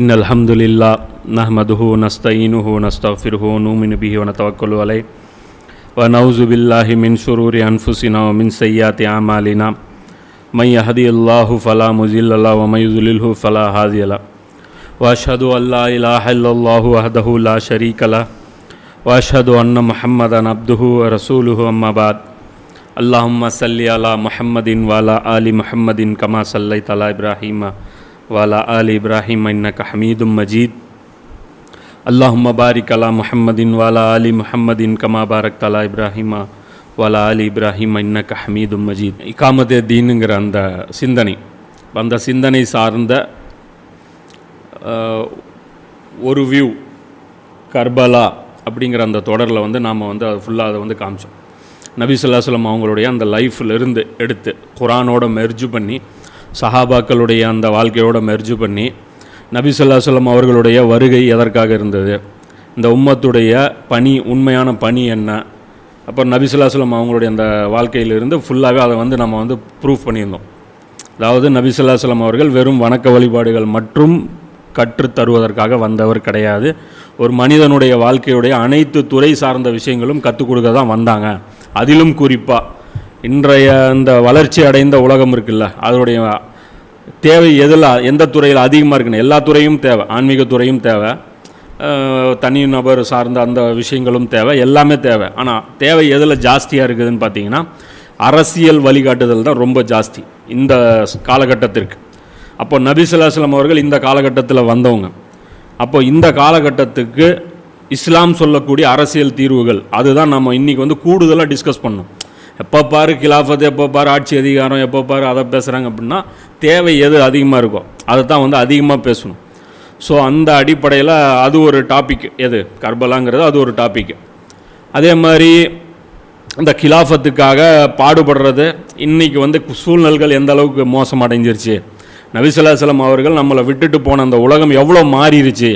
إن الحمد لله نحمده ونستعينه ونستغفره ونؤمن به ونتوكل عليه. ونعوذ بالله من شرور أنفسنا ومن سيئات أعمالنا. من يهدي الله فلا مضل له ومن يضلله فلا هادي له. وأشهد أن لا إله إلا الله وحده لا شريك له. وأشهد أن محمدا عبده ورسوله أما بعد. اللهم صل على محمد وعلى آل محمد كما صليت على إبراهيم. वाला आल इब्राहिम इन्नका हमीदुम मजीद अल्लाहुम्मा बारिक अला मुहम्मदिन वाला आली मुहम्मदिन कमा बारक तला இப்ராஹிமா வாலா ஆலி இப்ராஹிம் இன்னக்க ஹமீதும் மஜீத் இக்காமதே தீனுங்கிற அந்த சிந்தனை அந்த சிந்தனை சார்ந்த ஒரு வியூ கர்பலா அப்படிங்கிற அந்த தொடரில் வந்து நாம் வந்து அது ஃபுல்லாக அதை வந்து காமிச்சோம். நபி சொல்லாஸ்லம் அவங்களுடைய அந்த லைஃப்பில் இருந்து எடுத்து குரானோட மெர்ஜு பண்ணி சஹாபாக்களுடைய அந்த வாழ்க்கையோட மெர்ஜு பண்ணி நபி சொல்லாஸ்லம் அவர்களுடைய வருகை எதற்காக இருந்தது? இந்த உம்மத்துடைய பணி உண்மையான பணி என்ன? அப்புறம் நபி அவங்களுடைய அந்த வாழ்க்கையிலிருந்து ஃபுல்லாகவே அதை வந்து நம்ம வந்து ப்ரூஃப் பண்ணியிருந்தோம். அதாவது நபி அவர்கள் வெறும் வணக்க வழிபாடுகள் மற்றும் கற்றுத் தருவதற்காக வந்தவர் கிடையாது. ஒரு மனிதனுடைய வாழ்க்கையுடைய அனைத்து துறை சார்ந்த விஷயங்களும் கற்றுக் கொடுக்க தான் வந்தாங்க. அதிலும் குறிப்பாக இன்றைய இந்த வளர்ச்சி அடைந்த உலகம் இருக்குல்ல அதனுடைய தேவை எதில் எந்த துறையில் அதிகமாக இருக்குன்னு எல்லா துறையும் தேவை ஆன்மீக துறையும் தேவை தனி நபர் சார்ந்த அந்த விஷயங்களும் தேவை எல்லாமே தேவை. ஆனால் தேவை எதில் ஜாஸ்தியாக இருக்குதுன்னு பார்த்தீங்கன்னா அரசியல் வழிகாட்டுதல் தான் ரொம்ப ஜாஸ்தி இந்த காலகட்டத்திற்கு. அப்போ நபி அவர்கள் இந்த காலகட்டத்தில் வந்தவங்க. அப்போ இந்த காலகட்டத்துக்கு இஸ்லாம் சொல்லக்கூடிய அரசியல் தீர்வுகள் அதுதான் நம்ம இன்றைக்கி வந்து கூடுதலாக டிஸ்கஸ் பண்ணோம் எப்போ பாரு கிலாஃபத் எப்போ பாரு ஆட்சி அதிகாரம் எப்போ பாரு அதை பேசுகிறாங்க அப்படின்னா தேவை எது அதிகமாக இருக்கோ அதை தான் வந்து அதிகமாக பேசணும். ஸோ அந்த அடிப்படையில் அது ஒரு டாபிக் எது? கர்பலாங்கிறது அது ஒரு டாபிக் அதே மாதிரி இந்த கிலாஃபத்துக்காக பாடுபடுறது இன்றைக்கி வந்து சூழ்நிலைகள் எந்த அளவுக்கு மோசமடைஞ்சிருச்சு? நபிசுல்லாசலம் அவர்கள் நம்மளை விட்டுட்டு போன அந்த உலகம் எவ்வளோ மாறிடுச்சு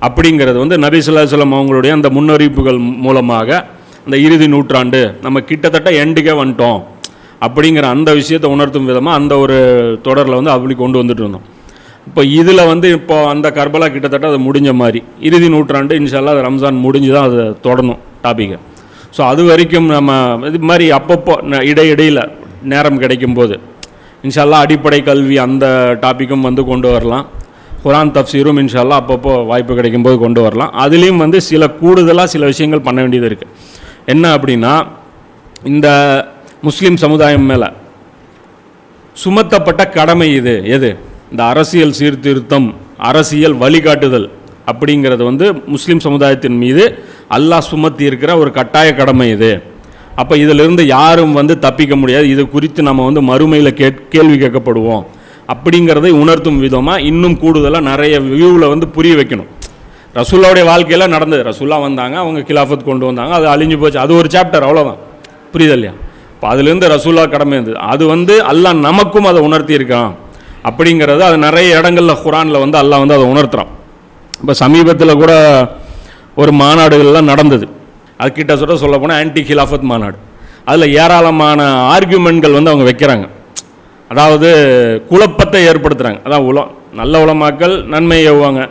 அப்படிங்கிறது வந்து நபிசுல்லாசலம் அவங்களுடைய அந்த முன்னறிவிப்புகள் மூலமாக இந்த இறுதி நூற்றாண்டு நம்ம கிட்டத்தட்ட எண்டுக்கே வந்துட்டோம் அப்படிங்கிற அந்த விஷயத்தை உணர்த்தும் விதமாக அந்த ஒரு தொடரில் வந்து அப்படி கொண்டு வந்துட்டு இருந்தோம். இப்போ இதில் வந்து இப்போ அந்த கர்பலா கிட்டத்தட்ட அது முடிஞ்ச மாதிரி. இறுதி நூற்றாண்டு இன்ஷால்லா அது ரம்ஜான் முடிஞ்சு தான் அது தொடணும் டாப்பிக்கை ஸோ அது வரைக்கும் நம்ம இது மாதிரி அப்பப்போ ந- இடையிடையில் நேரம் கிடைக்கும் போது இன்ஷால்லா அடிப்படை கல்வி அந்த டாப்பிக்கும் வந்து கொண்டு வரலாம். குரான் தப்சீரும் இன்ஷால்லா அப்பப்போ வாய்ப்பு கிடைக்கும் போது கொண்டு வரலாம். அதுலேயும் வந்து சில கூடுதலாக சில விஷயங்கள் பண்ண வேண்டியது இருக்குது என்ன அப்படின்னா இந்த முஸ்லீம் சமுதாயம் மேலே சுமத்தப்பட்ட கடமை இது. எது? இந்த அரசியல் சீர்திருத்தம் அரசியல் வழிகாட்டுதல் அப்படிங்கிறது வந்து முஸ்லீம் சமுதாயத்தின் மீது அல்லாஹ் சுமத்தி இருக்கிற ஒரு கட்டாய கடமை இது. அப்போ இதிலிருந்து யாரும் வந்து தப்பிக்க முடியாது. இது குறித்து நம்ம வந்து மறுமையில் கேட் கேள்வி கேட்கப்படுவோம். அப்படிங்கிறதை உணர்த்தும் விதமாக இன்னும் கூடுதலாக நிறைய வியூவில் வந்து புரிய வைக்கணும். ரசூல்லாவுடைய வாழ்க்கையில் நடந்தது. ரசூல்லா வந்தாங்க அவங்க கிலாஃபத் கொண்டு வந்தாங்க. அது அழிஞ்சு போச்சு. அது ஒரு சாப்டர் அவ்வளோதான் புரியுது இல்லையா? இப்போ அதுலேருந்து ரசூல்லா கடமை இருந்தது. அது வந்து அல்லாஹ் நமக்கும் அதை உணர்த்தியிருக்கான் அப்படிங்கிறது அது நிறைய இடங்களில் குரானில் வந்து அல்லாஹ் வந்து அதை உணர்த்துறான். இப்போ சமீபத்தில் கூட ஒரு மாநாடுகள்லாம் நடந்தது. அது கிட்ட சொல்ல சொல்ல போனால் ஆன்டி கிலாஃபத் மாநாடு. அதில் ஏராளமான ஆர்கியூமெண்ட்கள் வந்து அவங்க வைக்கிறாங்க. அதாவது குழப்பத்தை ஏற்படுத்துகிறாங்க அதான் உலம் நல்ல உலமாக்கள் நன்மை ஏவுவாங்க.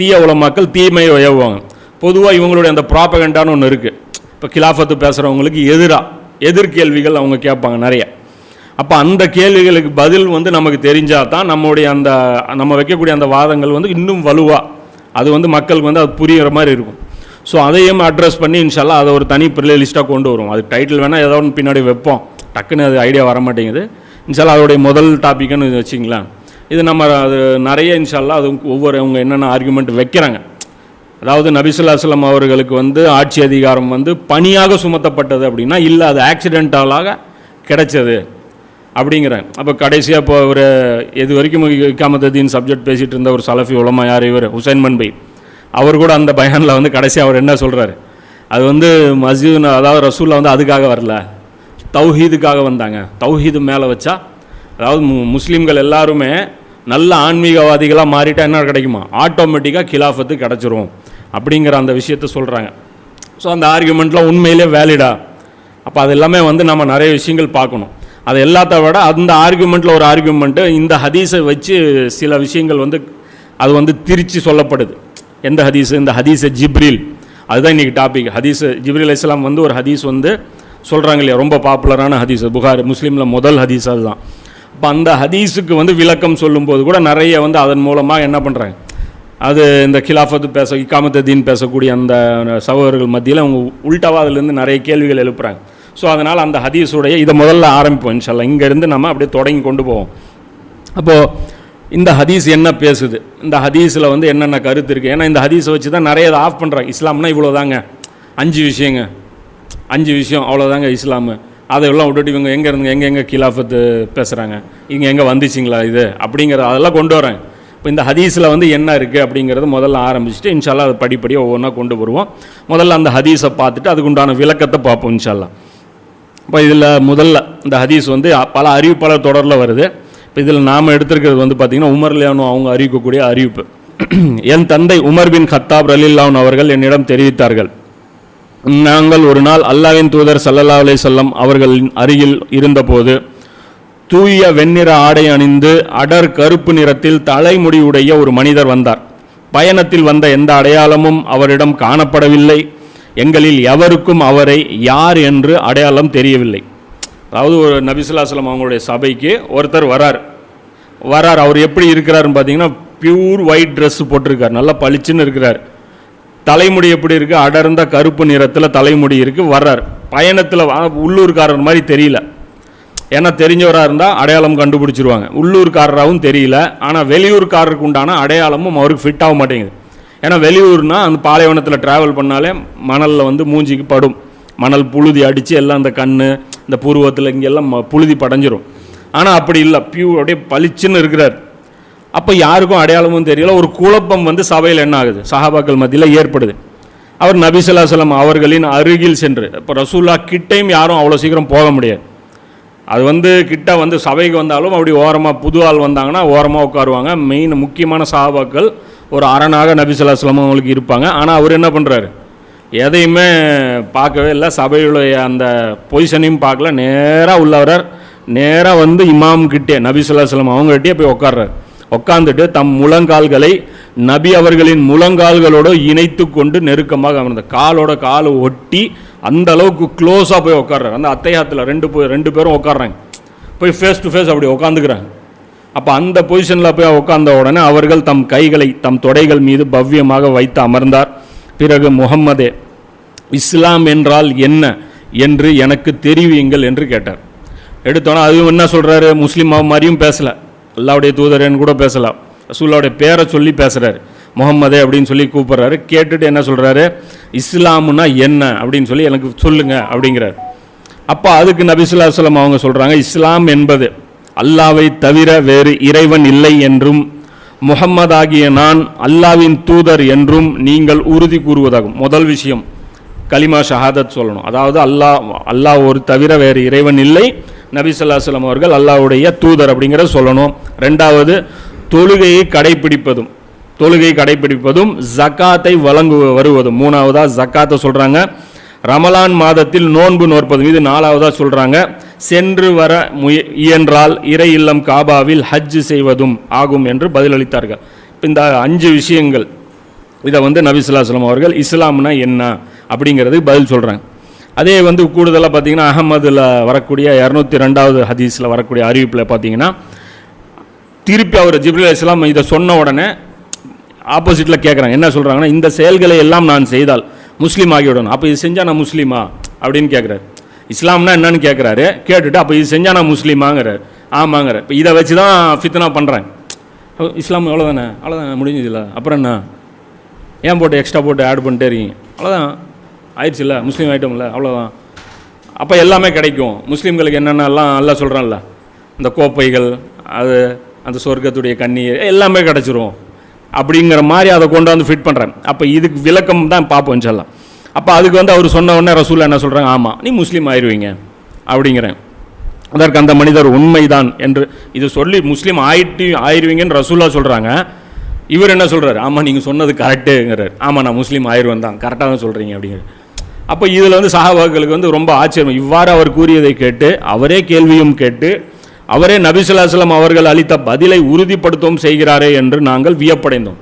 தீய உலமாக்கள் தீமையை உயவுவாங்க பொதுவாக இவங்களுடைய அந்த ப்ராப்பகண்டான்னு ஒன்று இருக்குது இப்போ கிலாஃபத்து பேசுகிறவங்களுக்கு எதிராக எதிர்கேள்விகள் அவங்க கேட்பாங்க நிறைய. அப்போ அந்த கேள்விகளுக்கு பதில் வந்து நமக்கு தெரிஞ்சால் தான் நம்முடைய அந்த நம்ம வைக்கக்கூடிய அந்த வாதங்கள் வந்து இன்னும் வலுவாக அது வந்து மக்களுக்கு வந்து அது புரிகிற மாதிரி இருக்கும். ஸோ அதையும் அட்ரஸ் பண்ணி இன்ஷால்லா அதை ஒரு தனி லிஸ்ட்டாக கொண்டு வரும் அது டைட்டில் வேணால் ஏதோ ஒன்று பின்னாடி வைப்போம். டக்குன்னு அது ஐடியா வர மாட்டேங்குது இன்ஷால்லா அதோடைய முதல் டாப்பிக்குன்னு வச்சிங்களேன் இது நம்ம அது நிறைய இன்ஷால்லா அது ஒவ்வொரு அவங்க என்னென்ன ஆர்குமெண்ட் வைக்கிறாங்க. அதாவது நபிசுல்லாஸ்லம் அவர்களுக்கு வந்து ஆட்சி அதிகாரம் வந்து பணியாக சுமத்தப்பட்டது அப்படின்னா இல்லை அது ஆக்சிடென்டாலாக கிடைச்சது அப்படிங்கிறேன். அப்போ கடைசியாக இப்போ ஒரு எது வரைக்கும் இக்காமத்தீன் சப்ஜெக்ட் பேசிகிட்டு இருந்த ஒரு சலஃபி உலமா யார் இவர்? ஹுசைன் மன்பை. அவர் கூட அந்த பயானில் வந்து கடைசியாக அவர் என்ன சொல்கிறாரு அது வந்து மஸ்ஜித் அதாவது ரசூலில் வந்து அதுக்காக வரல. தௌஹீதுக்காக வந்தாங்க. தௌஹீது மேலே வச்சா அதாவது மு முஸ்லீம்கள் எல்லாருமே நல்ல ஆன்மீகவாதிகளாக மாறிட்டால் என்ன கிடைக்குமா? ஆட்டோமேட்டிக்காக கிலாஃபத்து கிடச்சிரும். அப்படிங்கிற அந்த விஷயத்த சொல்கிறாங்க ஸோ அந்த ஆர்குமெண்ட்லாம் உண்மையிலே வேலிடா அப்போ அது எல்லாமே வந்து நம்ம நிறைய விஷயங்கள் பார்க்கணும். அது எல்லாத்த விட அந்த ஆர்குமெண்ட்டில் ஒரு ஆர்குமெண்ட்டு இந்த ஹதீஸை வச்சு சில விஷயங்கள் வந்து அது வந்து திரிச்சு சொல்லப்படுது. எந்த ஹதீஸ்? இந்த ஹதீஸை ஜிப்ரில். அதுதான் இன்றைக்கி டாபிக் ஹதீஸ் ஜிப்ரில் இஸ்லாம் வந்து ஒரு ஹதீஸ் வந்து சொல்கிறாங்க இல்லையா? ரொம்ப பாப்புலரான ஹதீஸ். புகார் முஸ்லீமில் முதல் ஹதீஸ் அதுதான். அப்போ அந்த ஹதீஸுக்கு வந்து விளக்கம் சொல்லும்போது கூட நிறைய வந்து அதன் மூலமாக என்ன பண்ணுறாங்க அது இந்த கிலாஃபத்து பேச இக்காமத்ததீன் பேசக்கூடிய அந்த சகோதரர்கள் மத்தியில் அவங்க உள்டாவா அதுலேருந்து நிறைய கேள்விகள் எழுப்புறாங்க. ஸோ அதனால் அந்த ஹதீஸுடைய இதை முதல்ல ஆரம்பிப்போம் இன்ஷால்லா இங்கேருந்து நம்ம அப்படியே தொடங்கி கொண்டு போவோம். அப்போது இந்த ஹதீஸ் என்ன பேசுது? இந்த ஹதீஸில் வந்து என்னென்ன கருத்து இருக்குது ஏன்னா இந்த ஹதீஸை வச்சு தான் நிறைய இதை ஆஃப் பண்ணுறாங்க இஸ்லாம்னா இவ்வளோ தாங்க அஞ்சு விஷயங்க. அஞ்சு விஷயம் அவ்வளோதாங்க இஸ்லாமு. அதையெல்லாம் விட்டுட்டு இவங்க எங்கே இருந்துங்க? எங்கே எங்கே கிலாஃபத்து பேசுகிறாங்க இங்கே எங்கே வந்துச்சிங்களா இது? அப்படிங்கிற அதெல்லாம் கொண்டு வரேன். இப்போ இந்த ஹதீஸில் வந்து என்ன இருக்குது அப்படிங்கிறது முதல்ல ஆரம்பிச்சுட்டு இன்ஷால்லா அதை படிப்படியாக ஒவ்வொன்றா கொண்டு வருவோம். முதல்ல அந்த ஹதீஸை பார்த்துட்டு அதுக்குண்டான விளக்கத்தை பார்ப்போம் இன்ஷால்லா. இப்போ இதில் முதல்ல இந்த ஹதீஸ் வந்து பல அறிவிப்பாளர் தொடரில் வருது. இப்போ இதில் நாம் எடுத்திருக்கிறது வந்து பார்த்திங்கன்னா உமர் லியானு அவங்க அறிவிக்கக்கூடிய அறிவிப்பு. என் தந்தை உமர் பின் கத்தாப் ரலில்லான் அவர்கள் என்னிடம் தெரிவித்தார்கள். நாங்கள் ஒரு நாள் அல்லாவின் தூதர் சல்லல்லா அலை சொல்லம் அவர்களின் அருகில் இருந்தபோது தூய வெண்ணிற ஆடை அணிந்து அடர் கருப்பு நிறத்தில் தலைமுடியுடைய ஒரு மனிதர் வந்தார். பயணத்தில் வந்த எந்த அடையாளமும் அவரிடம் காணப்படவில்லை. எங்களில் எவருக்கும் அவரை யார் என்று அடையாளம் தெரியவில்லை. அதாவது ஒரு நபிசுல்லாஸ்லம் அவங்களுடைய சபைக்கு ஒருத்தர் வரார். வரார். அவர் எப்படி இருக்கிறாருன்னு பார்த்தீங்கன்னா பியூர் ஒயிட் ட்ரெஸ் போட்டிருக்கார். நல்லா பளிச்சுன்னு இருக்கிறார். தலைமுடி எப்படி இருக்குது அடர்ந்த கருப்பு நிறத்தில் தலைமுடி இருக்குது வர்றார். பயணத்தில் உள்ளூர்காரர் மாதிரி தெரியல. ஏன்னா தெரிஞ்சவராக இருந்தால் அடையாளம் கண்டுபிடிச்சிருவாங்க. உள்ளூர்காரராகவும் தெரியல. ஆனால் வெளியூர்காரருக்கு உண்டான அடையாளமும் அவருக்கு ஃபிட் ஆக மாட்டேங்குது. ஏன்னா வெளியூர்னால் அந்த பாலைவனத்தில் ட்ராவல் பண்ணாலே மணலில் வந்து மூஞ்சிக்கு படும். மணல் புழுதி அடித்து எல்லாம் அந்த கண் இந்த பூர்வத்தில் இங்கெல்லாம் ம- புழுதி படைஞ்சிரும். ஆனால் அப்படி இல்லை. பியூ அப்படியே பளிச்சுன்னு இருக்கிறார். அப்போ யாருக்கும் அடையாளமும் தெரியல. ஒரு குழப்பம் வந்து சபையில் என்ன ஆகுது? சஹாபாக்கள் மத்தியில் ஏற்படுது. அவர் நபிசுல்லாசலம் அவர்களின் அருகில் சென்று இப்போ ரசூல்லா கிட்டையும் யாரும் அவ்வளோ சீக்கிரம் போக முடியாது. அது வந்து கிட்ட வந்து சபைக்கு வந்தாலும் அப்படி ஓரமாக புது ஆள் வந்தாங்கன்னா ஓரமாக உட்காருவாங்க. மெயின் முக்கியமான சஹாபாக்கள் ஒரு அரணாக நபிசுல்லாஸ்லாம் அவங்களுக்கு இருப்பாங்க. ஆனால் அவர் என்ன பண்ணுறாரு எதையுமே பார்க்கவே இல்லை. சபையுடைய அந்த பொசிஷனையும் பார்க்கல. நேராக உள்ளவரார் நேராக வந்து இமாம் கிட்டே நபிசுல்லாஸ்லாம் அவங்ககிட்டயே போய் உட்கார்றாரு. உட்காந்துட்டு தம் முழங்கால்களை நபி அவர்களின் முழங்கால்களோடு இணைத்து கொண்டு நெருக்கமாக அமர்ந்த காலோட காலை ஒட்டி அந்த அளவுக்கு க்ளோஸாக போய் உட்கார்றாரு. அந்த அத்தையாத்தில் ரெண்டு போய் ரெண்டு பேரும் உட்காடுறாங்க போய் ஃபேஸ் டு ஃபேஸ் அப்படி உட்காந்துக்கிறாங்க அப்போ அந்த பொசிஷனில் போய் உட்கார்ந்த உடனே அவர்கள் தம் கைகளை தம் தொடைகள் மீது பவ்யமாக வைத்து அமர்ந்தார். பிறகு முகம்மதே இஸ்லாம் என்றால் என்ன என்று எனக்கு தெரிவியுங்கள் என்று கேட்டார். எடுத்தோன்னே அதுவும் என்ன சொல்கிறாரு முஸ்லீம் மாதிரியும் பேசலை. அல்லாவுடைய தூதரேன்னு கூட பேசலாம். ரசூல்லாவுடைய பேரை சொல்லி பேசுகிறாரு முகம்மதே அப்படின்னு சொல்லி கூப்பிட்றாரு. கேட்டுட்டு என்ன சொல்கிறாரு இஸ்லாம்னா என்ன அப்படின்னு சொல்லி எனக்கு சொல்லுங்க அப்படிங்கிறார். அப்போ அதுக்கு நபிசுல்லா சொல்லம் அவங்க சொல்கிறாங்க இஸ்லாம் என்பது அல்லாவை தவிர வேறு இறைவன் இல்லை என்றும் முகம்மதாகிய நான் அல்லாவின் தூதர் என்றும் நீங்கள் உறுதி கூறுவதாகும். முதல் விஷயம் கலிமா ஷஹாதத் சொல்லணும். அதாவது அல்லாஹ் அல்லாஹ் ஒரு தவிர வேறு இறைவன் இல்லை நபி ஸல்லல்லாஹு அவர்கள் அல்லாவுடைய தூதர் அப்படிங்கிறத சொல்லணும். ரெண்டாவது தொழுகையை கடைபிடிப்பதும் தொழுகை கடைபிடிப்பதும் ஜக்காத்தை வழங்கு வருவதும். மூணாவதாக ஜக்காத்தை சொல்கிறாங்க ரமலான் மாதத்தில் நோன்பு நோற்பதும் இது நாலாவதாக சொல்கிறாங்க சென்று வர முய இயன்றால் இறை இல்லம் காபாவில் ஹஜ்ஜு செய்வதும் ஆகும் என்று பதிலளித்தார்கள். இப்போ இந்த அஞ்சு விஷயங்கள் இதை வந்து நபி அவர்கள் இஸ்லாம்னா என்ன அப்படிங்கிறதுக்கு பதில் சொல்கிறாங்க அதே வந்து கூடுதலாக பார்த்தீங்கன்னா அகமதில் வரக்கூடிய இரநூத்தி ரெண்டாவது ஹதீஸில் வரக்கூடிய அறிவிப்பில் பார்த்தீங்கன்னா திருப்பி அவர் ஜிப்ரில் இஸ்லாம் இதை சொன்ன உடனே ஆப்போசிட்டில் கேட்குறாங்க என்ன சொல்கிறாங்கன்னா இந்த செயல்களை எல்லாம் நான் செய்தால் முஸ்லீம் ஆகிவிடணும். அப்போ இது செஞ்சால் நான் முஸ்லீமா? அப்படின்னு கேட்குறாரு இஸ்லாம்னா என்னன்னு கேட்குறாரு கேட்டுட்டு அப்போ இது செஞ்சால் நான் முஸ்லீமாங்கிறார். ஆமாங்கிற இப்போ இதை வச்சு தான் ஃபித்னா பண்ணுறேன் இஸ்லாம் அவ்வளோதானே அவ்வளோதானே முடிஞ்சதில்ல அப்புறம் என்ன? ஏன் போட்டு எக்ஸ்ட்ரா போட்டு ஆட் பண்ணிட்டே இருக்கீங்க? அவ்வளோதான் ஆயிடுச்சுல்ல? முஸ்லீம் ஆகிட்டோம்ல அவ்வளோதான் அப்போ எல்லாமே கிடைக்கும். முஸ்லீம்களுக்கு என்னென்னலாம் எல்லாம் சொல்கிறான்ல இந்த கோப்பைகள் அது அந்த சொர்க்கத்துடைய கண்ணீர் எல்லாமே கிடச்சிரும். அப்படிங்கிற மாதிரி அதை கொண்டு வந்து ஃபிட் பண்ணுறேன் அப்போ இதுக்கு விளக்கம் தான் பார்ப்போம் சொல்லலாம் அப்போ அதுக்கு வந்து அவர் சொன்ன உடனே ரசூலா என்ன சொல்கிறாங்க ஆமாம் நீ முஸ்லீம் ஆயிடுவீங்க அப்படிங்கிறேன். அதற்கு அந்த மனிதர் உண்மைதான் என்று இது சொல்லி முஸ்லீம் ஆயிட்டு ஆயிடுவீங்கன்னு ரசூலா சொல்கிறாங்க இவர் என்ன சொல்கிறார் ஆமாம் நீங்கள் சொன்னது கரெக்டுங்கிறார் ஆமாம் நான் முஸ்லீம் ஆயிடுவேன் தான். கரெக்டாக தான் சொல்கிறீங்க அப்படிங்கிற அப்போ இதில் வந்து சஹாபாக்களுக்கு வந்து ரொம்ப ஆச்சரியம். இவ்வாறு அவர் கூறியதை கேட்டு அவரே கேள்வியும் கேட்டு அவரே நபிசுல்லாஸ்லம் அவர்கள் அளித்த பதிலை உறுதிப்படுத்தவும் செய்கிறாரே என்று நாங்கள் வியப்படைந்தோம்.